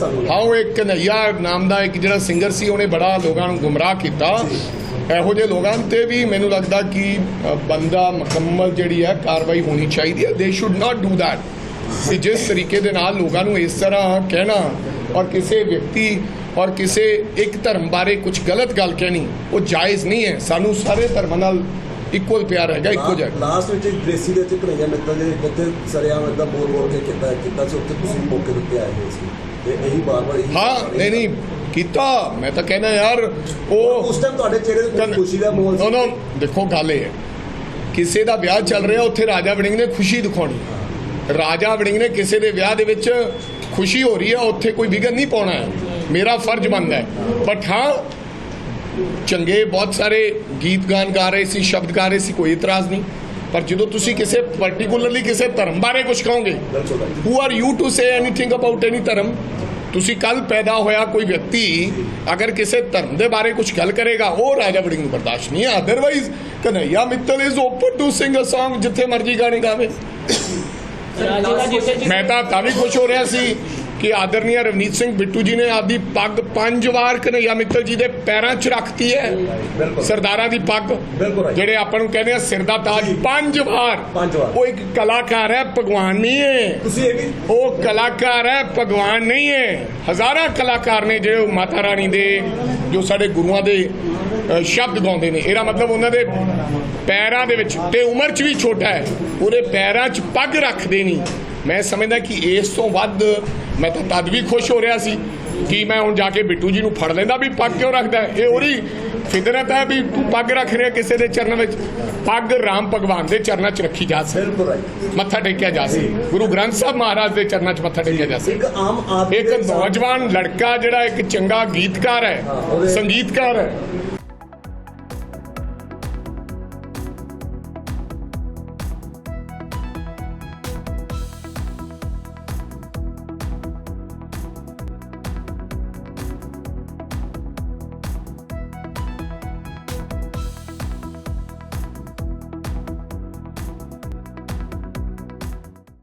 ਹਾਂ ਉਹ ਇੱਕ ਕਨਈਆ ਨਾਮ ਦਾ ਇੱਕ ਜਿਹੜਾ ਸਿੰਗਰ ਸੀ ਉਹਨੇ ਬੜਾ ਲੋਕਾਂ ਨੂੰ ਗੁੰਮਰਾਹ ਕੀਤਾ। ਇਹੋ ਜਿਹੇ ਲੋਕਾਂ ਤੇ ਵੀ ਮੈਨੂੰ ਲੱਗਦਾ ਕਿ ਅ, ਬੰਦਾ ਮੁਕੰਮਲ ਜਿਹੜੀ ਹੈ ਕਾਰਵਾਈ ਹੋਣੀ ਚਾਹੀਦੀ ਹੈ। ਦੇ ਸ਼ੁੱਡ ਨਾਟ ਡੂ ਥੈਟ ਕਿ ਜਿਸ ਤਰੀਕੇ ਦੇ ਨਾਲ ਲੋਕਾਂ ਨੂੰ ਇਸ ਤਰ੍ਹਾਂ ਕਹਿਣਾ ਔਰ ਕਿਸੇ ਵਿਅਕਤੀ ਔਰ ਕਿਸੇ ਇੱਕ ਧਰਮ ਬਾਰੇ ਕੁਝ ਗਲਤ ਗੱਲ ਕਹਿਣੀ ਉਹ ਜਾਇਜ਼ ਨਹੀਂ ਹੈ। ਸਾਨੂੰ ਸਾਰੇ ਧਰਮਾਂ ਨਾਲ ਇਕੁਅਲ ਪਿਆਰ ਹੈਗਾ ਇੱਕੋ ਜਿਹਾ। ਲਾਸਟ ਵਿੱਚ ਗ੍ਰੇਸੀ ਦੇ ਵਿੱਚ ਕਨਈਆ ਮਿੱਤਲ ਦੇ ਉੱਤੇ ਸਰਿਆਮ ਇਦਾਂ ਬੋਲ ਬੋਲ ਕੇ ਕੀਤਾ ਕੀਤਾ ਸੀ ਉੱਤੇ ਤੁਸੀਂ ਮੌਕੇ ਦੇ ਉੱਤੇ ਆਏ ਹੋਏ ਸੀ। ਤੇ ਇਹੀ ਬਾਰ-ਬਾਰ ਇਹੀ ਹਾਂ ਨਹੀਂ ਨਹੀਂ ਕੀਤਾ। ਮੈਂ ਤਾਂ ਕਹਿੰਦਾ ਯਾਰ ਉਹ ਉਸ ਟਾਈਮ ਤੁਹਾਡੇ ਚਿਹਰੇ ਤੇ ਖੁਸ਼ੀ ਦਾ ਮਾਹੌਲ ਨੋ ਨੋ ਦੇਖੋ ਗੱਲ ਇਹ ਹੈ। ਕਿਸੇ ਦਾ ਵਿਆਹ ਚੱਲ ਰਿਹਾ ਉੱਥੇ ਰਾਜਾ ਵੜਿੰਗ ਨੇ ਖੁਸ਼ੀ ਦਿਖਾਉਣੀ। ਰਾਜਾ ਵੜਿੰਗ ਨੇ ਕਿਸੇ ਦੇ ਵਿਆਹ ਦੇ ਵਿੱਚ ਖੁਸ਼ੀ ਹੋ ਰਹੀ ਹੈ ਉੱਥੇ ਕੋਈ ਵਿਗਨ ਨਹੀਂ ਪਾਉਣਾ ਹੈ। ਮੇਰਾ ਫਰਜ਼ ਬਣਦਾ ਹੈ। ਬਟ ਹਾਂ ਚੰਗੇ ਬਹੁਤ ਸਾਰੇ ਗੀਤ ਗਾਨ ਗਾ ਰਹੇ ਸੀ ਸ਼ਬਦ ਗਾ ਰਹੇ ਸੀ ਕੋਈ ਇਤਰਾਜ਼ ਨਹੀਂ। ਪਰ ਜਦੋਂ ਤੁਸੀਂ ਕਿਸੇ ਪਾਰਟਿਕੂਲਰਲੀ ਕਿਸੇ ਧਰਮ ਬਾਰੇ ਕੁਝ ਕਹੋਗੇ। Who are you to say anything about any ਧਰਮ? ਤੁਸੀਂ ਕੱਲ ਪੈਦਾ ਹੋਇਆ ਕੋਈ ਵਿਅਕਤੀ ਅਗਰ ਕਿਸੇ ਧਰਮ ਦੇ ਬਾਰੇ ਕੁਝ ਗੱਲ ਕਰੇਗਾ ਉਹ ਰਾਜਾ ਵੜਿੰਗ ਨੂੰ ਬਰਦਾਸ਼ਤ ਨਹੀਂ ਹੈ। Otherwise Kanhaiya Mittal is open to sing a Song ਜਿੱਥੇ ਮਰਜ਼ੀ ਗਾਣੇ ਗਾਵੇ। ਮੈਂ ਤਾਂ ਤਾਂ ਵੀ ਖੁਸ਼ ਹੋ ਰਿਹਾ ਸੀ। ਕਿ ਆਦਰਨੀय ਰਵਨੀਤ ਸਿੰਘ ਬਿੱਟੂ ਜੀ ਨੇ ਆਪਦੀ ਪੱਗ ਪੰਜ ਵਾਰ ਕਨਈਆ ਮਿੱਤਲ ਜੀ ਦੇ ਪੈਰਾਂ 'ਚ ਰੱਖਤੀ ਹੈ। ਸਰਦਾਰਾਂ ਦੀ ਪੱਗ। ਜਿਹੜੇ ਆਪਾਂ ਨੂੰ ਕਹਿੰਦੇ ਆ ਸਿਰ ਦਾ ਤਾਜ ਪੰਜ ਵਾਰ। ਉਹ ਇੱਕ ਕਲਾਕਾਰ ਹੈ ਭਗਵਾਨ ਨਹੀਂ ਹੈ। ਉਹ ਕਲਾਕਾਰ ਹੈ ਭਗਵਾਨ ਨਹੀਂ ਹੈ। ਹਜ਼ਾਰਾਂ ਕਲਾਕਾਰ ਨੇ ਜਿਹੜੇ ਮਾਤਾ ਰਾਣੀ ਦੇ ਜੋ ਸਾਡੇ ਗੁਰੂਆਂ ਦੇ ਸ਼ਬਦ ਗਾਉਂਦੇ ਨੇ। ਇਹਦਾ ਮਤਲਬ ਉਹਨਾਂ ਦੇ ਪੈਰਾਂ ਦੇ ਵਿੱਚ ਤੇ ਉਮਰ 'ਚ ਵੀ ਛੋਟਾ ਹੈ। ਉਹਦੇ ਪੈਰਾਂ 'ਚ ਪੱਗ ਰੱਖਦੇ ਨਹੀਂ ਮੈਂ ਸਮਝਦਾ ਕਿ ਇਸ ਤੋਂ ਵੱਧ ਮੈਂ ਤਾਂ ਤਦ ਵੀ ਖੁਸ਼ ਹੋ ਰਿਹਾ ਸੀ ਕਿ ਮੈਂ ਹੁਣ ਜਾ ਕੇ ਬਿੱਟੂ ਜੀ ਨੂੰ ਫੜ ਲੈਂਦਾ ਵੀ ਪੱਗ ਕਿਉਂ ਰੱਖਦਾ? ਇਹ ਉਹਦੀ ਫਿਤਰਤ ਹੈ ਵੀ ਤੂੰ ਪੱਗ ਰੱਖ ਰਿਹਾ ਕਿਸੇ ਦੇ ਚਰਨ ਵਿੱਚ। ਪੱਗ ਰਾਮ ਭਗਵਾਨ ਦੇ ਚਰਨਾਂ 'ਚ ਰੱਖੀ ਜਾ ਸਕਦੀ। ਮੱਥਾ ਟੇਕਿਆ ਜਾ ਸੀ ਗੁਰੂ ਗ੍ਰੰਥ ਸਾਹਿਬ ਮਹਾਰਾਜ ਦੇ ਚਰਨਾਂ 'ਚ ਮੱਥਾ ਟੇਕਿਆ ਜਾ ਸੀ ਇੱਕ ਆਮ ਆਦਮੀ ਇੱਕ ਦੇ ਇਨਸਾਨ- ਨੌਜਵਾਨ ਲੜਕਾ ਜਿਹੜਾ ਇੱਕ ਚੰਗਾ ਗੀਤਕਾਰ ਹਾਂ, ਸੰਗੀਤਕਾਰ ਹੈ।